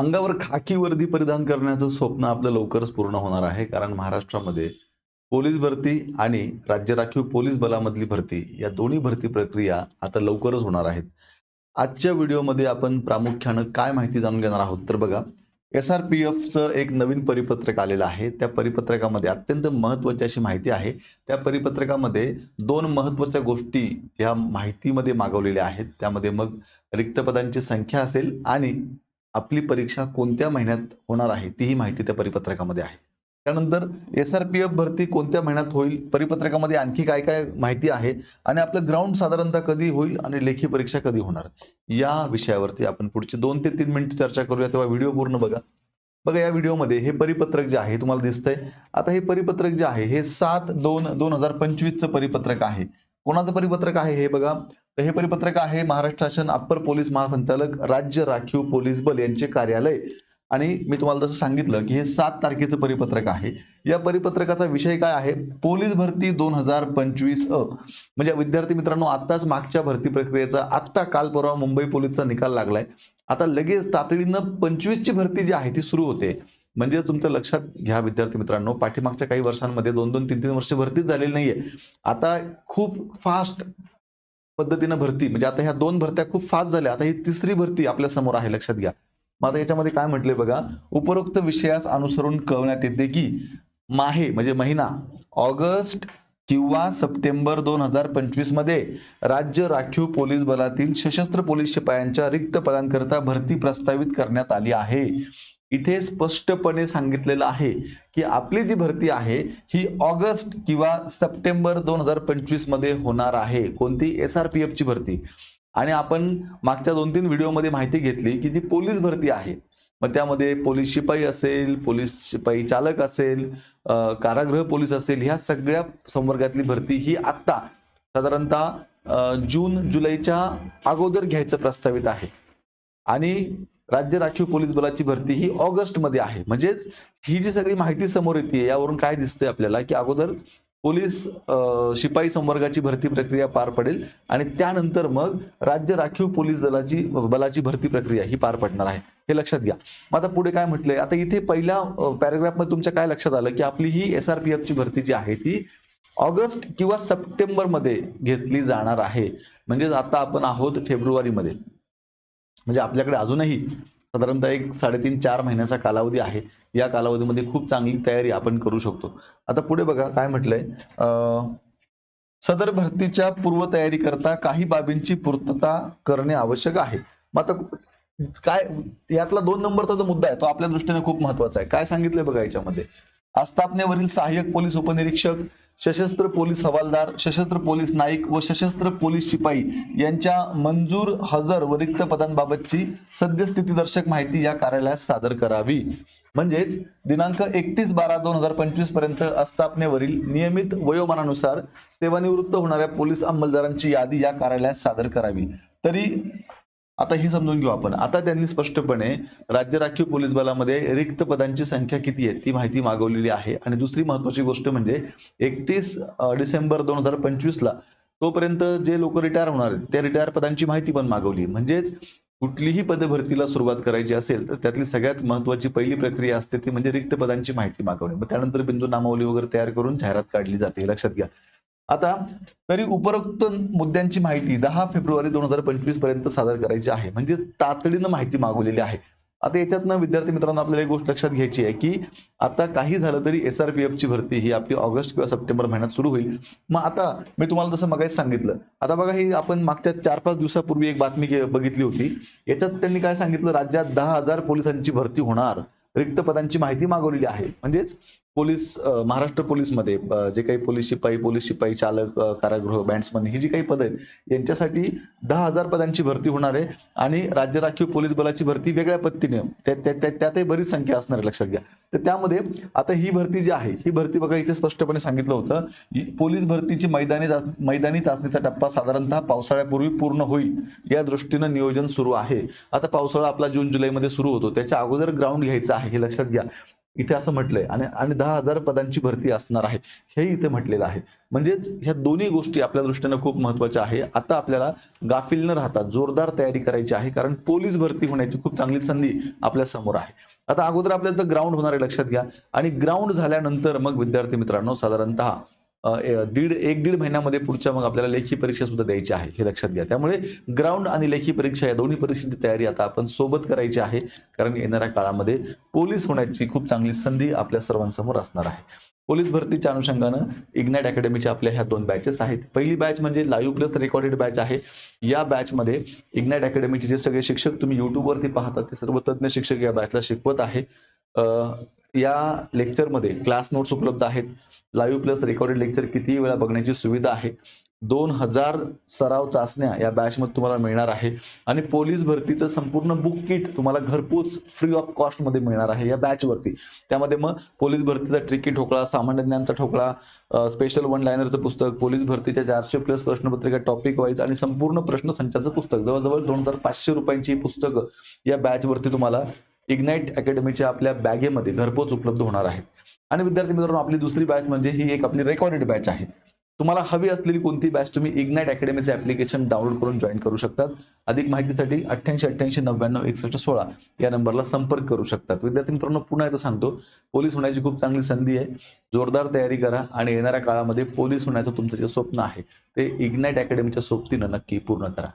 अंगावर खाकी वर्दी परिधान करण्याचं स्वप्न आपलं लवकरच पूर्ण होणार आहे. कारण महाराष्ट्रामध्ये पोलीस भरती आणि राज्य राखीव पोलीस बलामधली भरती या दोन्ही भरती प्रक्रिया आता लवकरच होणार आहेत. आजच्या व्हिडिओमध्ये आपण प्रामुख्यानं काय माहिती जाणून घेणार आहोत तर बघा एस आर पी एफचं एक नवीन परिपत्रक आलेलं आहे. त्या परिपत्रकामध्ये अत्यंत महत्त्वाची अशी माहिती आहे. त्या परिपत्रकामध्ये दोन महत्त्वाच्या गोष्टी ह्या माहितीमध्ये मागवलेल्या आहेत. त्यामध्ये मग रिक्त पदांची संख्या असेल आणि आपली परीक्षा कोणत्या महिन्यात होणार आहे तीही माहिती त्या परिपत्रकामध्ये आहे. त्यानंतर एस आर पी एफ भरती कोणत्या महिन्यात होईल परिपत्रकामध्ये आणखी काय काय माहिती आहे आणि आपलं ग्राउंड साधारणतः कधी होईल आणि लेखी परीक्षा कधी होणार या विषयावरती आपण पुढचे दोन ते तीन मिनिट चर्चा करूया तेव्हा व्हिडिओ पूर्ण बघा. बघा या व्हिडिओमध्ये हे परिपत्रक जे आहे तुम्हाला दिसतंय. आता हे परिपत्रक जे आहे हे सात दोन दोन हजार पंचवीसचं परिपत्रक आहे. कोणाचं परिपत्रक आहे हे बघा? तर हे परिपत्रक आहे महाराष्ट्र शासन अप्पर पोलीस महासंचालक राज्य राखीव पोलीस बल यांचे कार्यालय. आणि मी तुम्हाला जसं सांगितलं की हे सात तारखेचं परिपत्रक आहे. या परिपत्रकाचा विषय काय आहे? पोलीस भरती दोन हजार पंचवीस अ. म्हणजे विद्यार्थी मित्रांनो आत्ताच मागच्या भरती प्रक्रियेचा आत्ता काल परवा मुंबई पोलीसचा निकाल लागलाय. आता लगेच तातडीनं पंचवीसची भरती जी आहे ती सुरू होते. म्हणजे तुमचं लक्षात घ्या विद्यार्थी मित्रांनो पाठीमागच्या काही वर्षांमध्ये दोन दोन तीन तीन वर्ष भरतीच झालेली नाहीये. आता खूप फास्ट पद्धतीनं भरती. म्हणजे आता ह्या दोन भरत्या खूप फास्ट झाल्या. आता ही तिसरी भरती आपल्यासमोर आहे लक्षात घ्या. मग आता याच्यामध्ये काय म्हटले बघा उपरोक्त विषयास अनुसरून कळवण्यात येते की माहे म्हणजे महिना ऑगस्ट किंवा सप्टेंबर दोन हजार पंचवीसमध्ये राज्य राखीव पोलीस बलातील सशस्त्र पोलीस शिपायांच्या रिक्त पदांकरिता भरती प्रस्तावित करण्यात आली आहे. इथे स्पष्टपणे सांगितलेलं आहे की आपली जी भरती आहे ही ऑगस्ट किंवा सप्टेंबर दोन हजार पंचवीसमध्ये होणार आहे. कोणती? एस आर पी एफची भरती. आणि आपण मागच्या दोन तीन व्हिडिओमध्ये माहिती घेतली की जी पोलीस भरती आहे मग त्यामध्ये पोलीस शिपाई असेल पोलीस शिपाई चालक असेल कारागृह पोलीस असेल ह्या सगळ्या संवर्गातली भरती ही आत्ता साधारणतः जून जुलैच्या अगोदर घ्यायचं प्रस्तावित आहे. आणि राज्य राखीव पोलीस बलाची भरती ही ऑगस्टमध्ये आहे. म्हणजेच ही जी सगळी माहिती समोर येते यावरून काय दिसतंय आपल्याला? की अगोदर पोलीस शिपाई संवर्गाची भरती प्रक्रिया पार पडेल आणि त्यानंतर मग राज्य राखीव पोलीस दलाची बलाची भरती प्रक्रिया ही पार पडणार आहे. हे लक्षात घ्या. मग आता पुढे काय म्हटलंय? आता इथे पहिल्या पॅराग्राफमध्ये तुमच्या काय लक्षात आलं? की आपली ही एस आर पी एफची भरती जी आहे ती ऑगस्ट किंवा सप्टेंबरमध्ये घेतली जाणार आहे. म्हणजेच आता आपण आहोत फेब्रुवारीमध्ये. म्हणजे आपल्याकडे अजूनही साधारणतः एक साडेतीन चार महिन्याचा कालावधी आहे. या कालावधीमध्ये खूप चांगली तयारी आपण करू शकतो. आता पुढे बघा काय म्हटलंय? सदर भरतीच्या पूर्वतयारी करता काही बाबींची पूर्तता करणे आवश्यक आहे. मग आता काय यातला दोन नंबरचा जो मुद्दा आहे तो आपल्या दृष्टीने खूप महत्त्वाचा आहे. काय सांगितलंय बघा याच्यामध्ये? आस्थापनेवरील सहाय्यक पोलीस उपनिरीक्षक सशस्त्र पोलीस हवालदार सशस्त्र पोलीस नाईक व सशस्त्र पोलीस शिपाई यांच्या मंजूर हजर व रिक्त पदांबाबतची सद्यस्थितीदर्शक माहिती या कार्यालयास सादर करावी. म्हणजेच दिनांक एकतीस बारा दोन हजार पंचवीसपर्यंत आस्थापनेवरील नियमित वयोमानानुसार सेवानिवृत्त होणाऱ्या पोलीस अंमलदारांची यादी या कार्यालयास सादर करावी. तरी आता ही समजून घेऊ आपण. आता त्यांनी स्पष्टपणे राज्य राखीव पोलीस बलामध्ये रिक्त पदांची संख्या किती आहे ती माहिती मागवलेली आहे. आणि दुसरी महत्वाची गोष्ट म्हणजे एकतीस डिसेंबर दोन हजार पंचवीसला तोपर्यंत जे लोक रिटायर होणार आहेत त्या रिटायर पदांची माहिती पण मागवली. म्हणजेच कुठलीही पदभरतीला सुरुवात करायची असेल तर त्यातली सगळ्यात महत्वाची पहिली प्रक्रिया असते ती म्हणजे रिक्त पदांची माहिती मागवणे. मग त्यानंतर बिंदू नामावली वगैरे तयार करून जाहिरात काढली जाते. हे लक्षात घ्या. आता तरी उपरोक्त मुद्द्यांची माहिती दहा फेब्रुवारी दोन हजार पंचवीसपर्यंत सादर करायची आहे. म्हणजे तातडीनं माहिती मागवलेली आहे. आता याच्यातनं विद्यार्थी मित्रांनो आपल्याला एक गोष्ट लक्षात घ्यायची आहे की आता काही झालं तरी एस आर पी एफची भरती ही आपली ऑगस्ट किंवा सप्टेंबर महिन्यात सुरू होईल. मग आता मी तुम्हाला जसं मगाशी सांगितलं आता बघा ही आपण मागच्या चार पाच दिवसापूर्वी एक बातमी बघितली होती. याच्यात त्यांनी काय सांगितलं? राज्यात दहा हजार पोलिसांची भरती होणार. रिक्त पदांची माहिती मागवलेली आहे. म्हणजेच पोलीस महाराष्ट्र पोलीसमध्ये जे काही पोलीस शिपाई पोलीस शिपाई चालक कारागृह बँड्समन ही जी काही पदं आहेत यांच्यासाठी दहा हजार पदांची भरती होणार आहे आणि राज्य राखीव पोलीस बलाची भरती वेगळ्या पद्धतीने त्या- त्यातही बरीच संख्या असणार आहे लक्षात घ्या. तर त्यामध्ये आता ही भरती जी आहे ही भरती बघा इथे स्पष्टपणे सांगितलं होतं पोलीस भरतीची मैदानी मैदानी चाचणीचा टप्पा साधारणतः पावसाळ्यापूर्वी पूर्ण होईल या दृष्टीनं नियोजन सुरू आहे. आता पावसाळा आपला जून जुलैमध्ये सुरू होतो त्याच्या अगोदर ग्राउंड घ्यायचं आहे हे लक्षात घ्या. इथे असं म्हटलंय. आणि आणि दहा हजार पदांची भरती असणार आहे. हे इथे म्हटलेलं आहे. म्हणजेच ह्या दोन्ही गोष्टी आपल्या दृष्टीनं खूप महत्त्वाच्या आहे. आता आपल्याला गाफील न राहता जोरदार तयारी करायची आहे. कारण पोलीस भरती होण्याची खूप चांगली संधी आपल्यासमोर आहे. आता अगोदर आपल्याला ग्राउंड होणार आहे लक्षात घ्या. आणि ग्राउंड झाल्यानंतर मग विद्यार्थी मित्रांनो साधारणतः दीड एक दीड महिन्यामध्ये पुढच्या मग आपल्याला लेखी परीक्षा सुद्धा द्यायची आहे हे लक्षात घ्या. त्यामुळे ग्राउंड आणि लेखी परीक्षा या दोन्ही परीक्षेची तयारी आता आपण सोबत करायची आहे कारण येणाऱ्या काळामध्ये पोलीस होण्याची खूप चांगली संधी आपल्या सर्वांसमोर असणार आहे. पोलीस भरतीच्या अनुषंगानं इग्नाइट अकॅडमीच्या आपल्या ह्या दोन बॅचेस आहेत. पहिली बॅच म्हणजे लाईव्ह प्लस रेकॉर्डेड बॅच आहे. या बॅचमध्ये इग्नाइट अकॅडमीचे जे सगळे शिक्षक तुम्ही युट्यूबवरती पाहता ते सर्व तज्ज्ञ शिक्षक या बॅचला शिकवत आहे. या लेक्चरमध्ये क्लास नोट्स उपलब्ध आहेत. लाईव्ह प्लस रेकॉर्डेड लेक्चर कितीही वेळा बघण्याची सुविधा आहे. दोन हजार सराव चाचण्या या बॅचमध्ये तुम्हाला मिळणार आहे. आणि पोलीस भरतीचं संपूर्ण बुक किट तुम्हाला घरपोच फ्री ऑफ कॉस्टमध्ये मिळणार आहे या बॅचवरती त्यामध्ये मग पोलीस भरतीचा ट्रिकी ठोकळा सामान्य ज्ञानचा ठोकळा स्पेशल वन लायनरचं पुस्तक पोलीस भरतीच्या चारशे प्लस प्रश्नपत्रिका टॉपिक वाईज आणि संपूर्ण प्रश्नसंचाचं पुस्तक. जवळजवळ दोन हजार पाचशे रुपयांची पुस्तकं या बॅचवरती तुम्हाला इग्नाईट अकॅडमीच्या आपल्या बॅगेमध्ये घरपोच उपलब्ध होणार आहेत. आणि विद्यार्थी मित्रांनो आपली दुसरी बॅच म्हणजे ही एक आपली रेकॉर्डेड बॅच आहे. तुम्हाला हवी असलेली कोणती बॅच तुम्ही इग्नाइट अकॅडमीचे ऍप्लिकेशन डाउनलोड करून जॉईन करू शकतात. अधिक माहितीसाठी अठ्ठ्याऐंशी अठ्ठ्याऐंशी नव्याण्णव एकसष्ट सोळा या नंबरला संपर्क करू शकतात. विद्यार्थी मित्रांनो पुन्हा एकदा सांगतो पोलीस होण्याची खूप चांगली संधी आहे. जोरदार तयारी करा आणि येणाऱ्या काळामध्ये पोलीस होण्याचं तुमचं जे स्वप्न आहे ते इग्नाइट अकॅडमीच्या सोबतीनं नक्की पूर्ण करा.